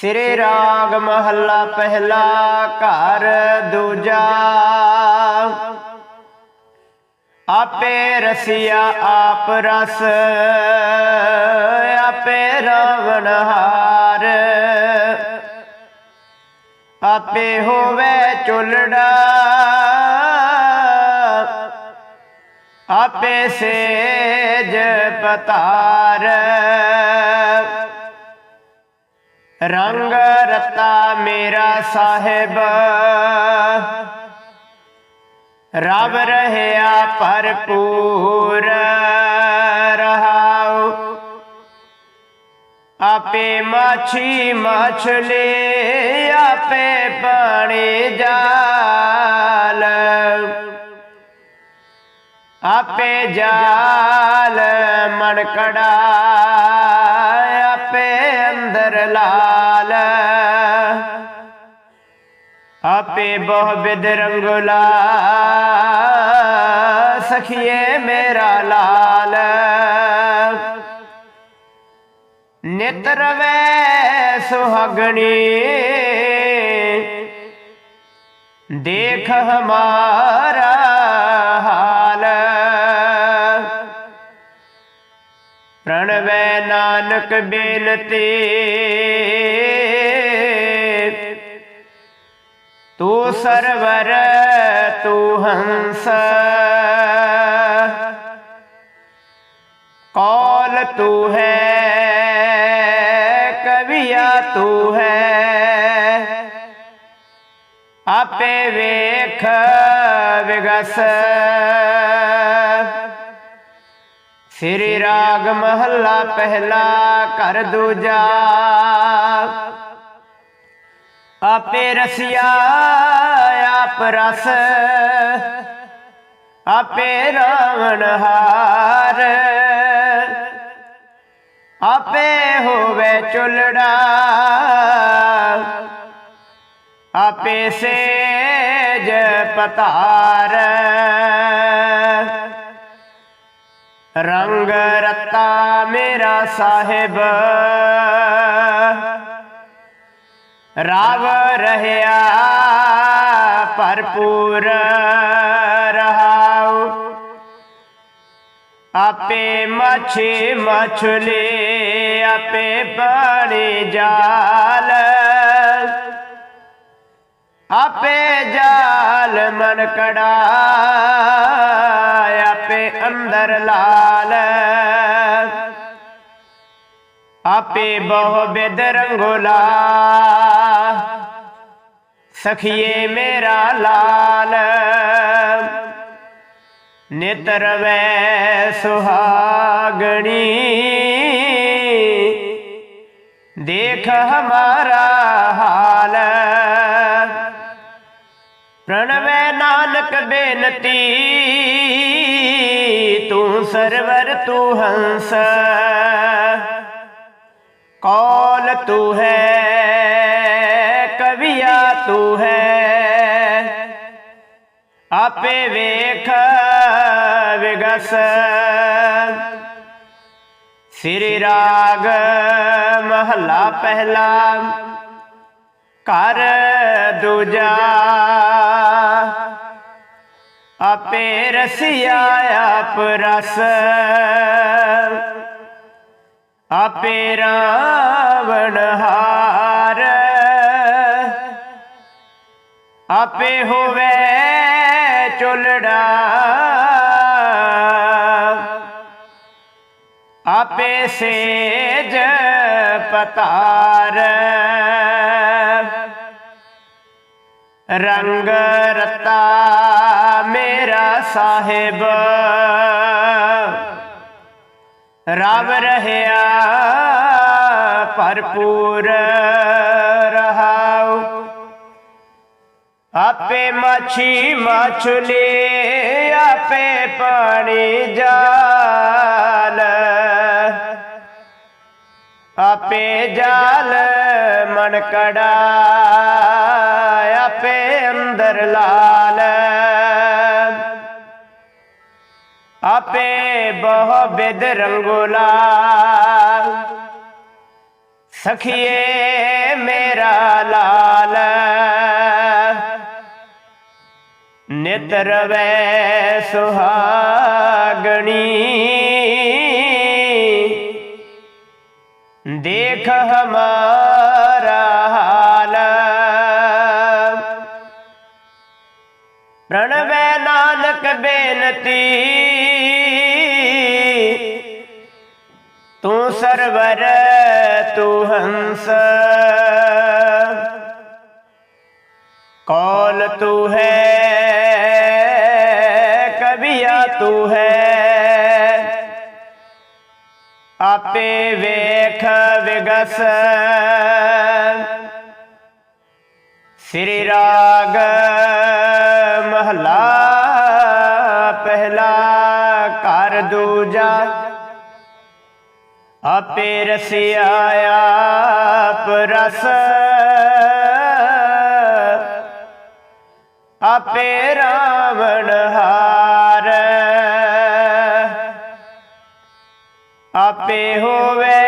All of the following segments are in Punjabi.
ਸਿਰੇ ਰਾਗ ਮਹੱਲਾ ਪਹਿਲਾ ਘਰ ਦੂਜਾ। ਆਪੇ ਰਸਿਆ, ਆਪ ਰਸ, ਆਪੇ ਰਵਣਹਾਰ ਆਪੇ ਹੋਵੇ ਚੁਲੜਾ, ਆਪੇ ਸੇਜ ਪਤਾਰ। ਰੰਗ ਰਤਾ ਮੇਰਾ ਸਾਹਿਬ। ਰਬ ਰਹਿਆ ਭਰਪੂਰ ਰਹਾਉ। ਆਪੇ ਮਾਛੀ ਮਛਲੇ, ਆਪੇ ਪਾਣੀ ਜਾਲ। ਆਪੇ ਜਾਲ ਮਣਕੜਾ ਆਪੇ ਬਹੁ ਬਿਦ ਰੰਗਲਾ। ਸਖੀਏ ਮੇਰਾ ਲਾਲ। ਨਿਤਰ ਵੈ ਸੁਹਗਣੀ। ਦੇਖ ਹਮਾਰਾ ਹਾਲ। ਪ੍ਰਣਵੈ ਨਾਨਕ ਬੇਨਤੀ। ਤੂੰ ਸਰਵਰ ਤੂੰ ਹੰਸ ਕੌਲ ਤੂੰ ਹੈ ਕਵਿਆ ਤੂੰ ਹੈ ਆਪੇ ਵੇਖ ਵਿਗਸ ਸ੍ਰੀ ਰਾਗ ਮਹੱਲਾ ਪਹਿਲਾ ਘਰ ਦੂਜਾ ਆਪੇ ਰਸਿਆ, ਆਪ ਰਸ। ਆਪੇ ਰਾਵਣ ਹਾਰ। ਆਪੇ ਹੋਵੇ ਚੁਲੜਾ। ਆਪੇ ਸੇਜ ਪਤਾਰ। ਰੰਗ ਰਤਾ ਮੇਰਾ ਸਾਹਿਬ। ਰਾਵ ਰਹਿਆ, ਭਰਪੂਰ ਰਹਾਉ। ਆਪੇ ਮਛੀ ਮਛਲੇ, ਆਪੇ ਪਾਣੀ ਜਾਲ। ਆਪੇ ਜਾਲ ਮਨਕੜਾ ਆਪੇ ਅੰਦਰ ਲਾ ਆਪੇ ਬਹੁ ਬਿਦ ਰੰਗੁਲਾ। ਸਖੀਏ ਮੇਰਾ ਲਾਲ ਨਿਤਰ ਵੈ ਸੁਹਾਗਣੀ। ਦੇਖ ਹਮਾਰਾ ਹਾਲ, ਪ੍ਰਣਵੈ ਨਾਨਕ ਬੇਨਤੀ। ਤੂੰ ਸਰਵਰ, ਤੂੰ ਹੰਸ। ਕੌਲ ਤੂੰ ਹੈ ਕਵਿਆ ਤੂੰ ਹੈ ਆਪੇ ਵੇਖ ਵਿਗਸ ਸ੍ਰੀ ਰਾਗ ਮਹੱਲਾ ਪਹਿਲਾ ਘਰ ਦੂਜਾ ਆਪੇ ਰਸਿਆ ਆਪ ਰਸ ਆਪੇ ਰਾਵਣ ਹਾਰ। ਆਪੇ ਹੋਵੇ ਚੁਲੜਾ। ਆਪੇ ਸੇਜ ਪਤਾਰ। ਰੰਗ ਰਤਾ ਮੇਰਾ ਸਾਹਿਬ। ਰਬ ਰਹਿਆ, ਭਰਪੂਰ ਰਹਾਉ। ਆਪੇ ਮਛੀ ਮਛਲੀ, ਆਪੇ ਪਾਣੀ ਜਾਲ। ਆਪੇ ਜਾਲ ਮਣਕੜਾ ਆਪੇ ਅੰਦਰ ਲਾ ਆਪੇ ਬਹੁ ਬਿਦ ਰੰਗੁਲਾ ਸਖੀਏ ਮੇਰਾ ਲਾਲ। ਨਿਤ ਰਵੈ ਸੁਹਾਗਣੀ। ਦੇਖ ਹਮਾਰਾ ਹਾਲ। ਪ੍ਰਣਵੈ ਨਾਨਕ ਬੇਨਤੀ। ਸਰਵਰ ਤੂੰ ਹੰਸ। ਕੌਲ ਤੂੰ ਹੈ ਕਬੀਆ ਤੂੰ ਹੈ। ਆਪੇ ਵੇਖ ਵਿਗਸ। ਆਪੇ ਰਸਿਆ ਆਪ ਰਸ। ਆਪੇ ਰਾਵਣ ਹਾਰ। ਆਪੇ ਹੋਵੇ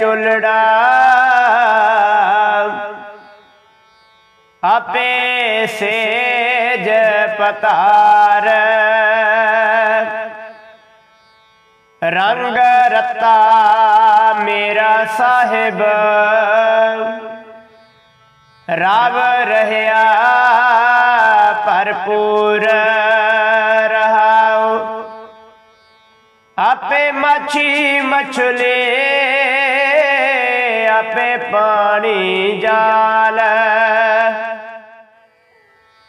ਚੁਲੜਾ। ਆਪੇ ਸੇਜ ਪਤਾਰ। ਰੰਗ ਰਤਾ ਮੇਰਾ ਸਾਹਿਬ। ਰਾਵ ਰਹਿਆ, ਭਰਪੂਰ ਰਹਾਉ। ਆਪੇ ਮੱਛੀ ਮਛਲੇ, ਆਪੇ ਪਾਣੀ ਜਾਲ।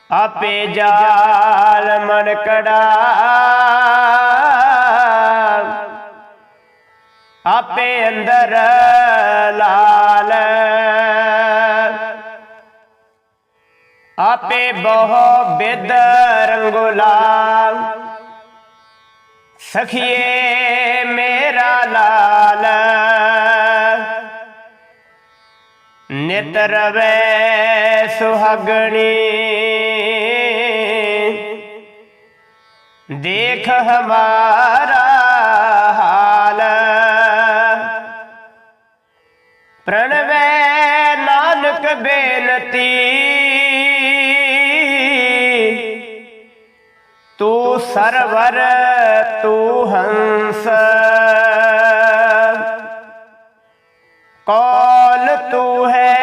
ਆਪੇ ਜਾਲ ਮਣਕੜਾ ਆਪੇ ਅੰਦਰ ਲਾਲ। ਆਪੇ ਬਹੁ ਬਿਦ ਰੰਗੁਲਾ ਸਖੀਏ ਮੇਰਾ ਲਾਲ। ਨਿਤ ਰਵੈ ਸੁਹਾਗਣੀ। ਦੇਖ ਹਮਾਰਾ ਤੂੰ ਸਰਵਰ ਤੂੰ ਹੰਸ ਕੌਲ ਤੂੰ ਹੈ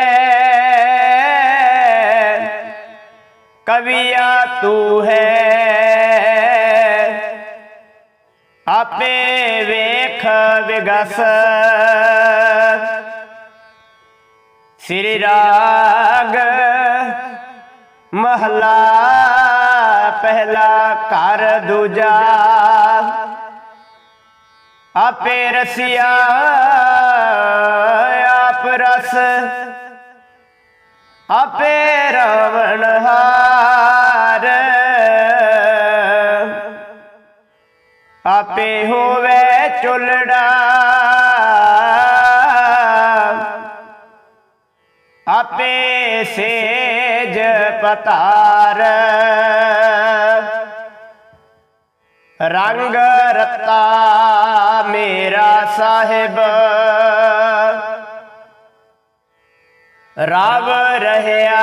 ਕਵੀਆ ਤੂੰ ਹੈ ਆਪੇ ਵੇਖ ਵਿਗਸ ਸ੍ਰੀ ਰਾਗ ਮਹਲਾ ਪਹਿਲਾ ਘਰ ਦੂਜਾ। ਆਪੇ ਰਸਿਆ, ਆਪ ਰਸ। ਆਪੇ ਰਵਣ ਹਾਰ। ਆਪੇ ਹੋਵੇ ਚੁਲੜਾ। ਆਪੇ ਸੇਜ ਪਤਾਰ। ਰੰਗ ਰਤਾ ਮੇਰਾ ਸਾਹਿਬ। ਰਾਵ ਰਹਿਆ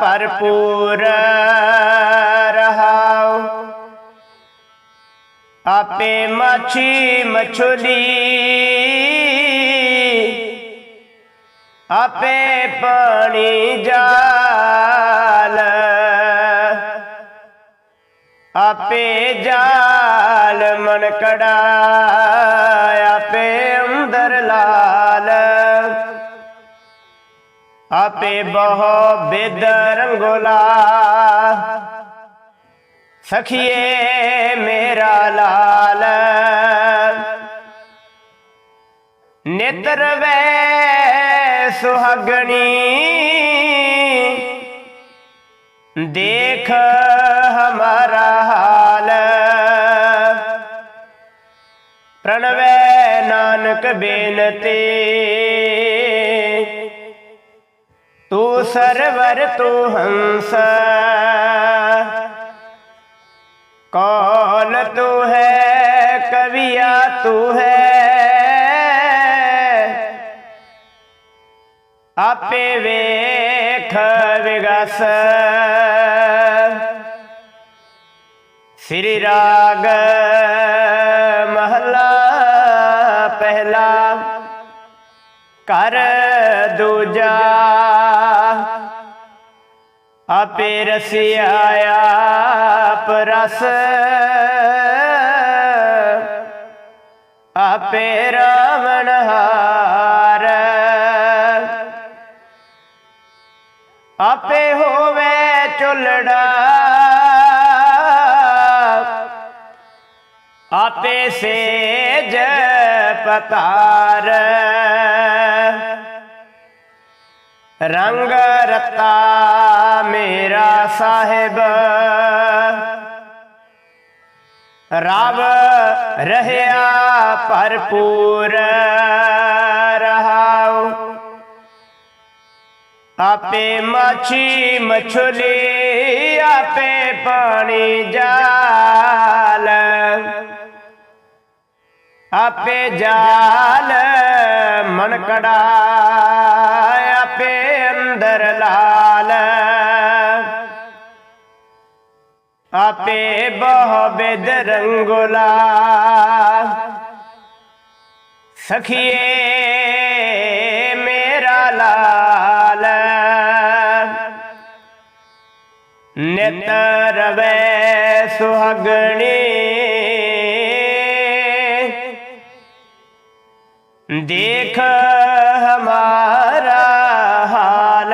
ਭਰਪੂਰ ਰਹਾਉ। ਆਪੇ ਮੱਛੀ ਮਛਲੀ। ਆਪੇ ਪਾਣੀ ਜਾਲ। ਆਪੇ ਜਾਲ ਮਨਕੜਾ ਆਪੇ ਅੰਦਰ ਲਾਲ। ਆਪੇ ਬਹੁ ਬਿਦ ਰੰਗੋਲਾ। ਸਖੀਏ ਮੇਰਾ ਲਾਲ। ਨਿਤਰ ਵੈ ਸੁਹਾਗਣੀ। ਦੇਖ ਹਮਾਰਾ ਹਾਲ ਪ੍ਰਣਵੈ ਨਾਨਕ ਬੇਨਤੀ ਤੂੰ ਸਰਵਰ ਤੂੰ ਹੰਸ ਕੌਣ ਤੂੰ ਹੈ ਕਵੀਆ ਤੂੰ ਹੈ ਆਪੇ ਵੇਖ ਵਿਗਸ ਸ੍ਰੀ ਰਾਗ ਮਹਲਾ ਪਹਿਲਾ ਕਰ ਦੂਜਾ। ਆਪੇ ਰਸਿਆ ਆਪ ਰਸ। ਆਪੇ ਰਾਵਣ ਆਪੇ ਸੇਜ ਪਤਾਰ ਰੰਗ ਰਤਾ ਮੇਰਾ ਸਾਹਿਬ ਰਵ ਰਹਿਆ ਭਰਪੂਰ ਰਹਾਉ ਆਪੇ ਮਾਛੀ ਮਛਲੀ ਆਪੇ ਪਾਣੀ ਜਾਲ ਆਪੇ ਜਾਲ ਮਨਕੜਾ ਆਪੇ ਅੰਦਰ ਲਾਲ। ਆਪੇ ਬਹੁ ਬਿਦ ਰੰਗੁਲਾ। ਸਖੀਏ, ਮੇਰਾ ਲਾਲ। ਨਿਤ ਰਵੈ ਸੁਹਗਣੀ ਦੇਖ ਹਮਾਰਾ ਹਾਲ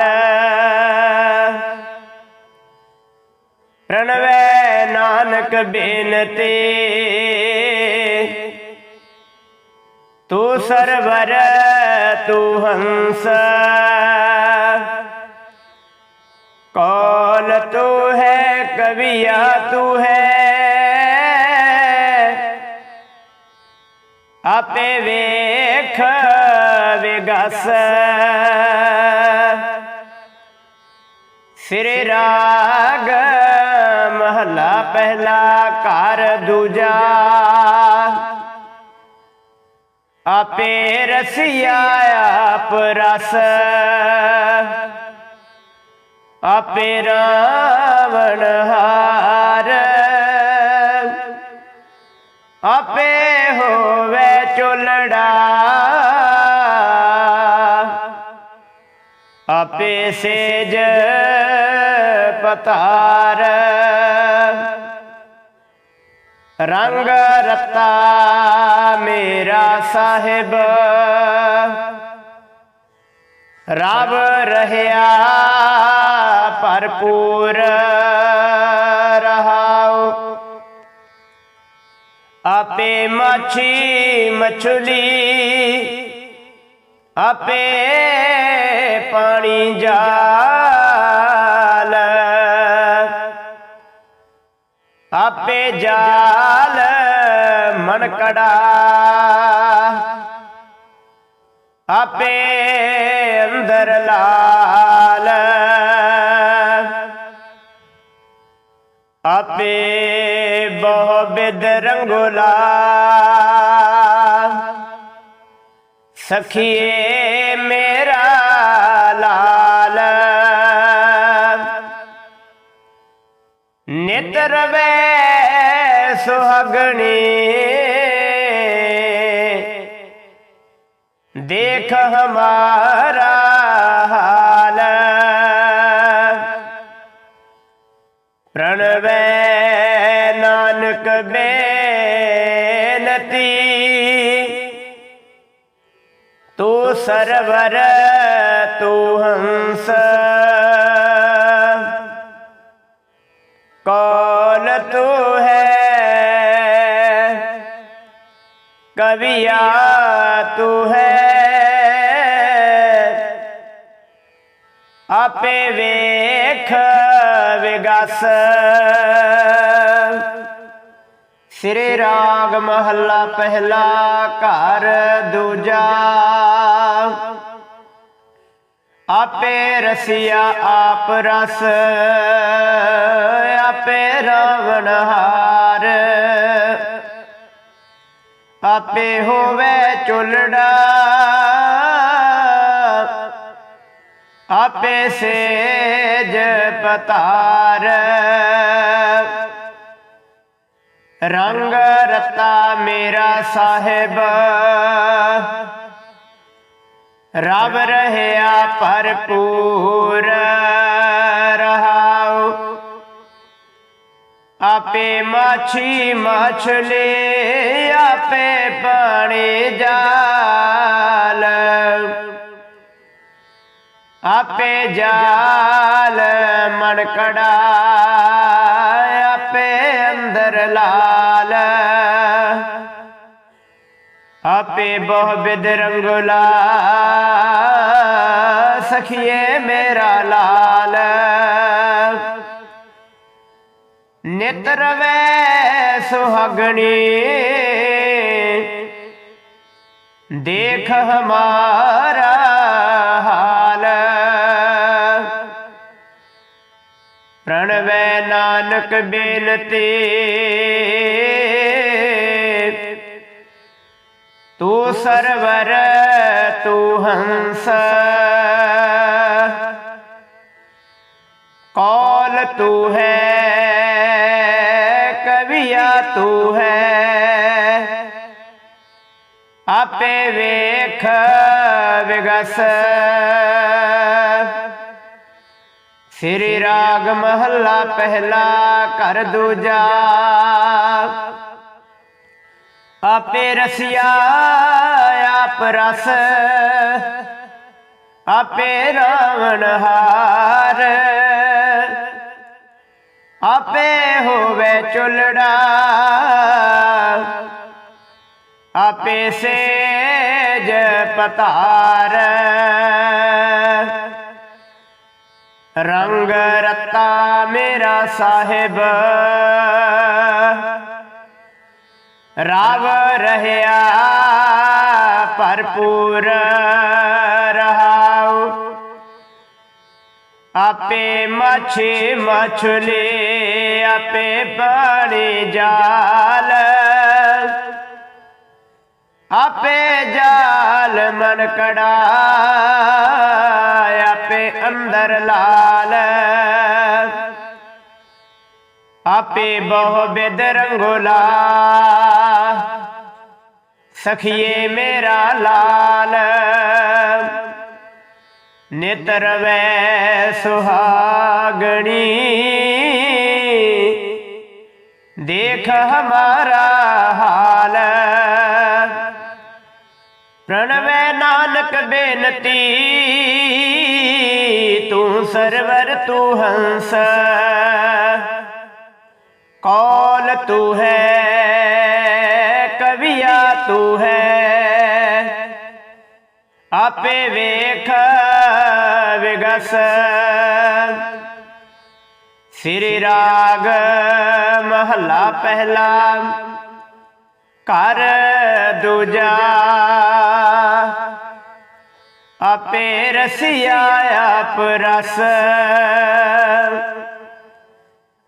ਪ੍ਰਣਵੈ ਨਾਨਕ ਬੇਨਤੀ ਤੂੰ ਸਰਵਰ ਤੂੰ ਹੰਸ ਕੌਲ ਤੂੰ ਹੈ ਕਵੀਆ ਤੂੰ ਹੈ ਆਪੇ ਵੇਖ, ਵਿਗਸ। ਸਿਰੇ ਰਾਗ, ਮਹਲਾ ਪਹਿਲਾ ਘਰ ਦੂਜਾ। ਆਪੇ ਰਸਿਆ, ਆਪ ਰਸ। ਆਪੇ ਰਾਵਣ ਹਾਰ। ਸੇਜ ਪਤਾਰ। ਰੰਗ ਰਤਾ ਮੇਰਾ ਸਾਹਿਬ। ਰਬ ਰਹਿਆ ਭਰਪੂਰ ਰਹਾਉ। ਆਪੇ ਮੱਛੀ ਮਛਲੀ ਆਪੇ ਪਾਣੀ ਜਾਲ। ਆਪੇ ਜਾਲ ਮਨਕੜਾ ਆਪੇ ਅੰਦਰ ਲਾਲ। ਆਪੇ ਬਹੁ ਬਿਦ ਰੰਗੁਲਾ। ਸਖੀਏ ਮੇਰਾ ਲਾਲ ਨਿਤਰ ਵੇ ਸੁਹਗਣੀ ਦੇਖ ਹਮਾਰਾ ਤੂੰ ਸਰਵਰ ਤੂੰ ਹੰਸ ਕੌਣ ਤੂੰ ਹੈ ਕਵੀਆ ਤੂੰ ਹੈ ਆਪੇ ਵੇਖ ਵਿਗਸ ਸ੍ਰੀ ਰਾਗ ਮਹੱਲਾ ਪਹਿਲਾ ਘਰ ਦੂਜਾ ਆਪੇ ਰਸਿਆ ਆਪ ਰਸ, ਆਪੇ ਰਵਣ ਹਾਰ। ਆਪੇ ਹੋਵੇ ਚੁਲੜਾ ਆਪੇ ਸੇਜ ਪਤਾਰ। ਰੰਗ ਰਤਾ ਮੇਰਾ ਸਾਹਿਬ ਰਬ ਰਹਿਆ ਭਰਪੂਰ ਰਹਾਉ। ਆਪੇ ਮਾਛੀ ਮਛਲੇ ਆਪੇ ਪਾਣੀ ਜਾਲ। ਆਪੇ ਜਾਲ ਮਣਕੜਾ ਆਪੇ ਬਹੁ ਬਿਦ ਰੰਗੁਲਾ ਸਖੀਏ ਮੇਰਾ ਲਾਲ। ਨਿਤਰ ਵੈ ਸੁਹਾਗਣੀ। ਦੇਖ ਹਮਾਰਾ ਹਾਲ। ਪ੍ਰਣਵੈ ਨਾਨਕ ਬੇਨਤੀ। ਤੂੰ ਸਰਵਰ ਤੂੰ ਹੰਸ ਕੌਲ ਤੂੰ ਹੈ ਕਵੀਆ ਤੂੰ ਹੈ ਆਪੇ ਵੇਖ ਵਿਗਸ ਸ੍ਰੀ ਰਾਗ ਮਹੱਲਾ ਪਹਿਲਾ ਘਰ ਦੂਜਾ ਆਪੇ ਰਸਿਆ ਆਪ ਰਸ। ਆਪੇ ਰਾਵਣ ਹਾਰ। ਆਪੇ ਹੋਵੇ ਚੁਲੜਾ। ਆਪੇ ਸੇਜ ਪਤਾਰ। ਰੰਗ ਰਤਾ ਮੇਰਾ ਸਾਹਿਬ। ਰਾਵ ਰਹਿਆ, ਭਰਪੂਰ ਰਹਾਉ। ਆਪੇ ਮਛੀ ਮਛਲੀ, ਆਪੇ ਪਾਣੀ ਜਾਲ। ਆਪੇ ਜਾਲ ਮਨ ਕੜਾ ਆਪੇ ਅੰਦਰ ਲਾਲ। ਆਪੇ ਬਹੁ ਬਿਦ ਰੰਗੁਲਾ। ਸਖੀਏ ਮੇਰਾ ਲਾਲ ਨੇਤਰ ਵੈ ਸੁਹਾਗਣੀ। ਦੇਖ ਹਮਾਰਾ ਹਾਲ, ਪ੍ਰਣਵੈ ਨਾਨਕ ਬੇਨਤੀ। ਤੂੰ ਸਰਵਰ, ਤੂੰ ਹੰਸ। ਕੌਲ ਤੂੰ ਹੈ ਕਵੀਆ ਤੂੰ ਹੈ ਆਪੇ ਵੇਖ ਵਿਗਸ ਸ੍ਰੀ ਰਾਗ ਮਹੱਲਾ ਪਹਿਲਾ ਕਰ ਦੂਜਾ ਆਪੇ ਰਸਿਆ ਆਪ ਰਸ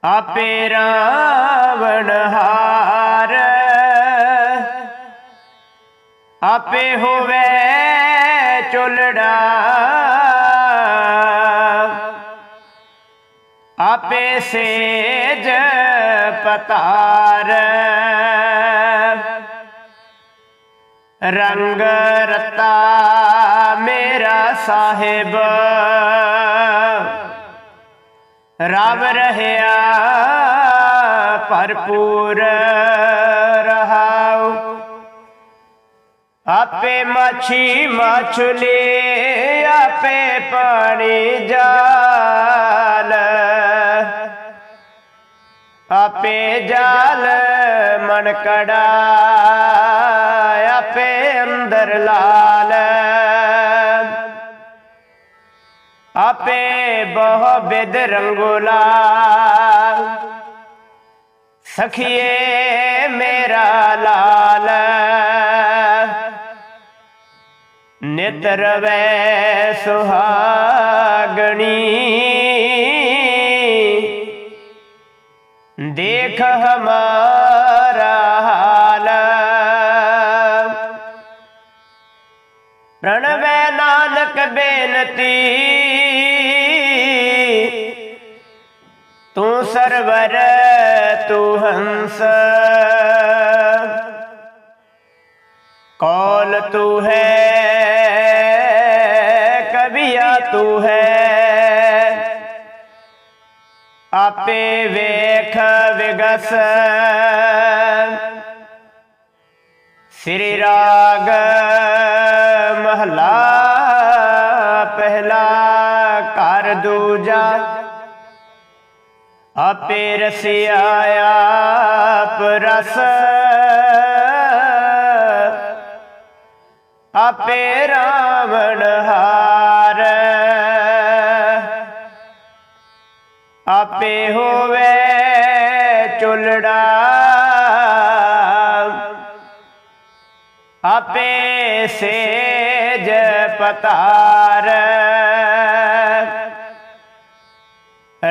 ਆਪੇ ਰਾਵਣ ਹਾਰ। ਆਪੇ ਹੋਵੇ ਚੁਲੜਾ। ਆਪੇ ਸੇਜ ਪਤਾਰ। ਰੰਗ ਰਤਾ ਮੇਰਾ ਸਾਹਿਬ। ਰਬ ਰਹਿਆ, ਭਰਪੂਰ ਰਹਾਉ। ਆਪੇ ਮਛੀ ਮਛਲੀ, ਆਪੇ ਪਾਣੀ ਜਾਲ। ਆਪੇ ਜਾਲ ਮਨ ਕੜਾ ਆਪੇ ਅੰਦਰ ਲਾ ਆਪੇ ਬਹੁ ਬਿਦ ਰੰਗੁਲਾ ਸਖੀਏ ਮੇਰਾ ਲਾਲ। ਨਿਤਰ ਵੈ ਸੁਹਾਗਣੀ। ਦੇਖ ਹਮਾਰਾ ਹਾਲ। ਪ੍ਰਣਵੈ ਨਾਨਕ ਬੇਨਤੀ। ਸਰਵਰ ਤੂੰ ਹੰਸ ਕੌਲ ਤੂੰ ਹੈ ਕਬੀਆ ਤੂੰ ਹੈ ਆਪੇ ਵੇਖ ਵਿਗਸ ਸ੍ਰੀ ਰਾਗ ਆਪੇ ਰਸਿਆ ਆਪ ਰਸ। ਆਪੇ ਰਾਵਣ ਹਾਰ। ਆਪੇ ਹੋਵੇ ਚੁਲੜਾ। ਆਪੇ ਸੇਜ ਪਤਾਰ।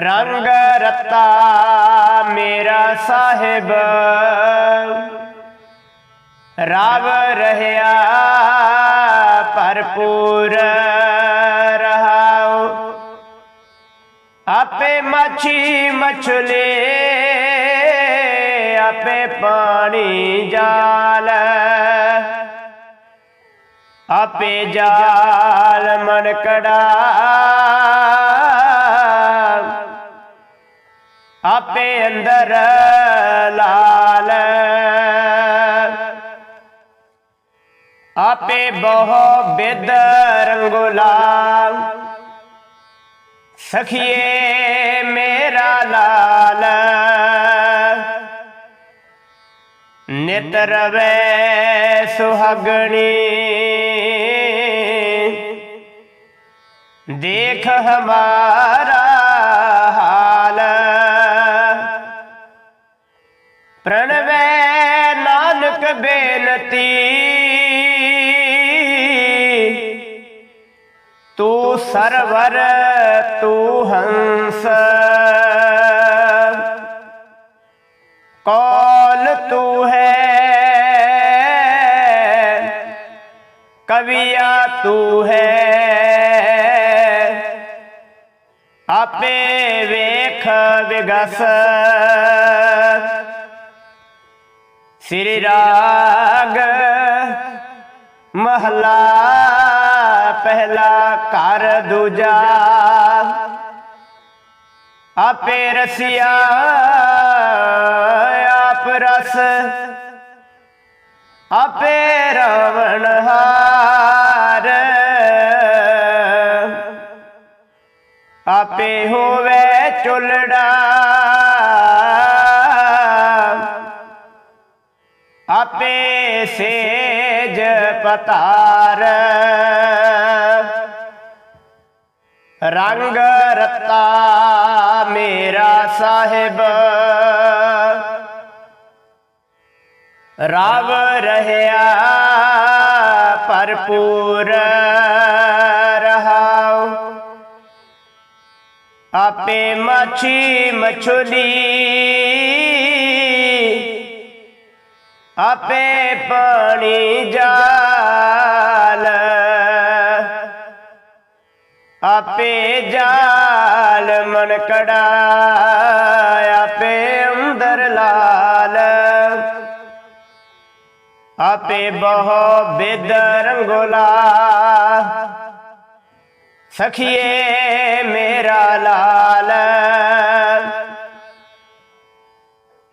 ਰੰਗ ਰਤਾ ਮੇਰਾ ਸਾਹਿਬ। ਰਾਵ ਰਹਿਆ, ਭਰਪੂਰ ਰਹਾਉ। ਆਪੇ ਮੱਛੀ ਮਛਲੇ, ਆਪੇ ਪਾਣੀ ਜਾਲ। ਆਪੇ ਜਾਲ ਮਨਕੜਾ ਆਪੇ ਅੰਦਰ ਲਾਲ। ਆਪੇ ਬਹੁ ਬਿਦ ਰੰਗੁਲਾ ਸਖੀਏ ਮੇਰਾ ਲਾਲ। ਨਿਤ ਰਵੇ ਸੁਹਾਗਣੀ। ਦੇਖ ਹਮਾਰਾ ਪ੍ਰਣਵੈ ਨਾਨਕ ਬੇਨਤੀ। ਤੂੰ ਸਰਵਰ, ਤੂੰ ਹੰਸ। ਕੌਲ ਤੂੰ ਹੈ? ਕਵੀਆ ਤੂੰ ਹੈ। ਆਪੇ ਵੇਖ, ਵਿਗਸ। ਸ੍ਰੀ ਰਾਗ ਮਹਲਾ ਪਹਿਲਾ ਘਰ ਦੂਜਾ। ਆਪੇ ਰਸਿਆ, ਆਪ ਰਸ। ਆਪੇ ਰਵਣ ਹਾਰ। ਆਪੇ ਹੋਵੇ ਚੁਲੜਾ ਆਪੇ ਸੇਜ ਪਤਾਰ। ਰੰਗ ਰਤਾ ਮੇਰਾ ਸਾਹਿਬ। ਰਾਵ ਰਹਿਆ ਭਰਪੂਰ ਰਹਾਉ। ਆਪੇ ਮੱਛੀ ਮਛਲੀ ਆਪੇ ਪਾਣੀ ਜਾਲ। ਆਪੇ ਜਾਲ ਮਨਕੜਾ ਆਪੇ ਅੰਦਰ ਲਾਲ। ਆਪੇ ਬਹੁ ਬਿਦ ਰੰਗੋਲਾ। ਸਖੀਏ ਮੇਰਾ ਲਾਲ।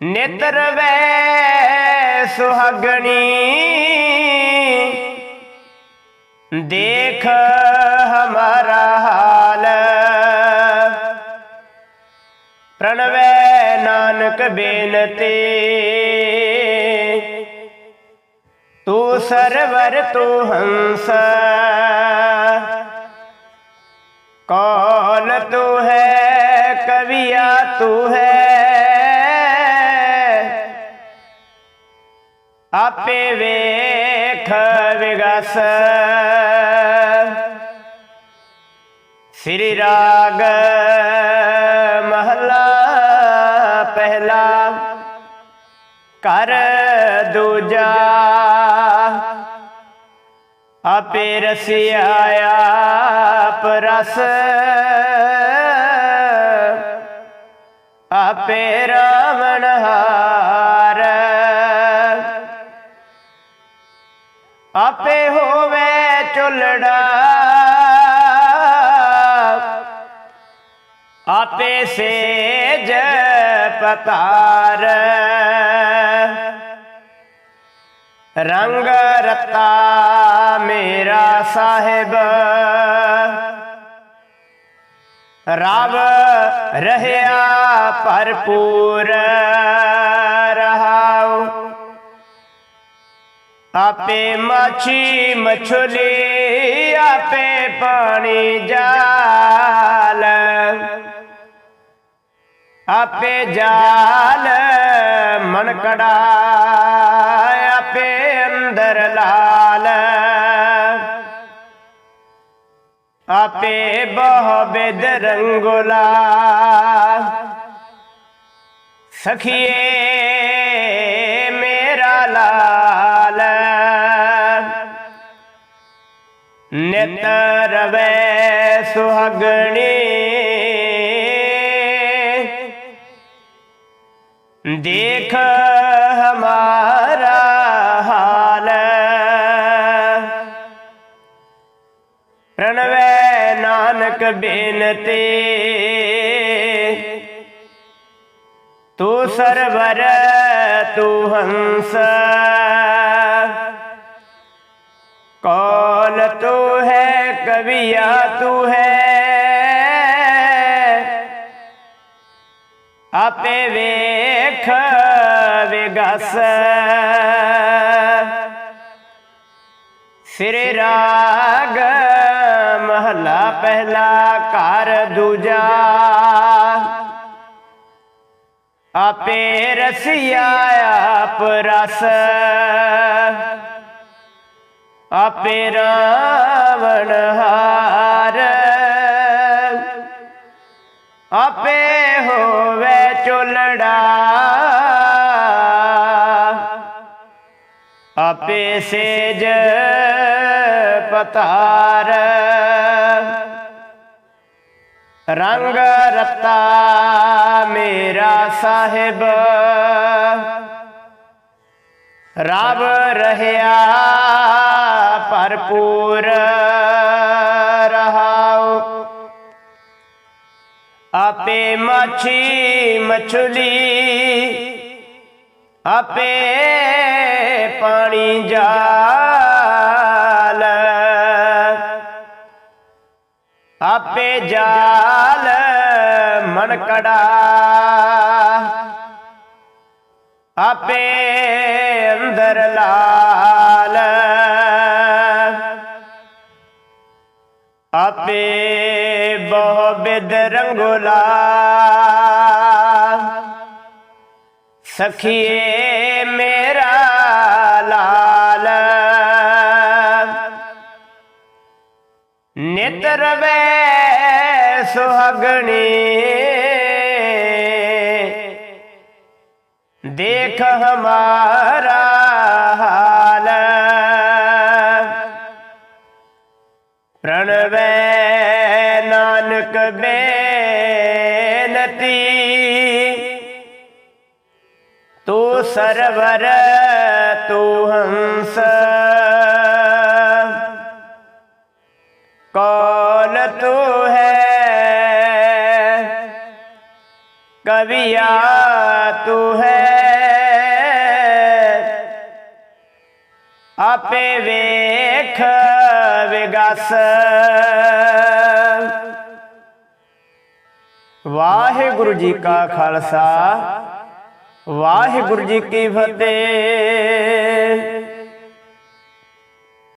ਨਿਤਰ ਵੈ ਸੁਹਾਗਣੀ। ਦੇਖ ਹਮਾਰਾ ਹਾਲ। ਪ੍ਰਣਵੈ ਨਾਨਕ ਬੇਨਤੀ। ਤੂੰ ਸਰਵਰ, ਤੂੰ ਹੰਸ। ਕੌਣ ਤੂੰ ਹੈ? ਕਵੀਆ ਤੂੰ ਹੈ? ਆਪੇ ਵੇਖ, ਵਿਗਸ। ਸ੍ਰੀ ਰਾਗ ਮਹਲਾ ਪਹਿਲਾ ਕਰ ਦੂਜਾ। ਆਪੇ ਰਸਿਆ ਆਪ ਰਸ। ਆਪੇ ਰਾਵਣ ਹਾਰ ਆਪੇ ਹੋਵੇ ਚੁਲੜਾ ਆਪੇ ਸੇਜ ਪਤਾਰ। ਰੰਗ ਰਤਾ ਮੇਰਾ ਸਾਹਿਬ। ਰਬ ਰਹਿਆ ਭਰਪੂਰ। ਆਪੇ ਮੱਛੀ ਮਛਲੀ, ਆਪੇ ਪਾਣੀ ਜਾਲ। ਆਪੇ ਜਾਲ ਮਨਕੜਾ ਆਪੇ ਅੰਦਰ ਲਾਲ। ਆਪੇ ਬਹੁ ਬਿਦ ਰੰਗੁਲਾ। ਸਖੀਏ ਨਿਤ ਰਵੈ ਸੁਹਗਣੀ। ਦੇਖ ਹਮਾਰਾ ਹਾਲ। ਪ੍ਰਣਵੈ ਨਾਨਕ ਬੇਨਤੀ। ਤੂੰ ਸਰਵਰ ਤੂੰ ਹੰਸ। ਕੌਣ ਤੂੰ ਹੈ ਕਵੀਆ ਤੂੰ ਹੈ ਆਪੇ ਵੇਖ ਵਿਗਸ ਸਿਰੇ ਰਾਗ ਮਹਲਾ ਪਹਿਲਾ ਘਰ ਦੂਜਾ ਆਪੇ ਰਸੀਆ ਆਪ ਰਸ ਆਪੇ ਰਾਵਣ ਹਾਰ। ਆਪੇ ਹੋਵੇ ਚੁਲੜਾ। ਆਪੇ ਸੇਜ ਪਤਾਰ। ਰੰਗ ਰਤਾ ਮੇਰਾ ਸਾਹਿਬ। ਰਬ ਰਹਿਆ ਭਰਪੂਰ ਰਹਾਉ ਆਪੇ ਮੱਛੀ ਮਛਲੀ ਆਪੇ ਪਾਣੀ ਜਾਲ। ਆਪੇ ਜਾਲ ਮਨਕੜਾ ਆਪੇ ਅੰਦਰ ਲਾ ਆਪੇ ਬਹੁ ਬਿਦ ਰੰਗੁਲਾ। ਸਖੀਏ ਮੇਰਾ ਲਾਲ। ਨਿਤਰ ਰਵੇ ਸੁਹਗਣੀ। ਦੇਖ ਹਮਾਰਾ ਸਰਵਰ ਤੂੰ ਹੰਸ। ਕੌਣ ਤੂੰ ਹੈ। ਕਵੀਆ ਤੂੰ ਹੈ। ਆਪੇ ਵੇਖ ਵਿਗਸ। ਵਾਹਿਗੁਰੂ ਜੀ ਕਾ ਖਾਲਸਾ। ਵਾਹਿਗੁਰੂ ਜੀ ਕੀ ਫਤਿਹ।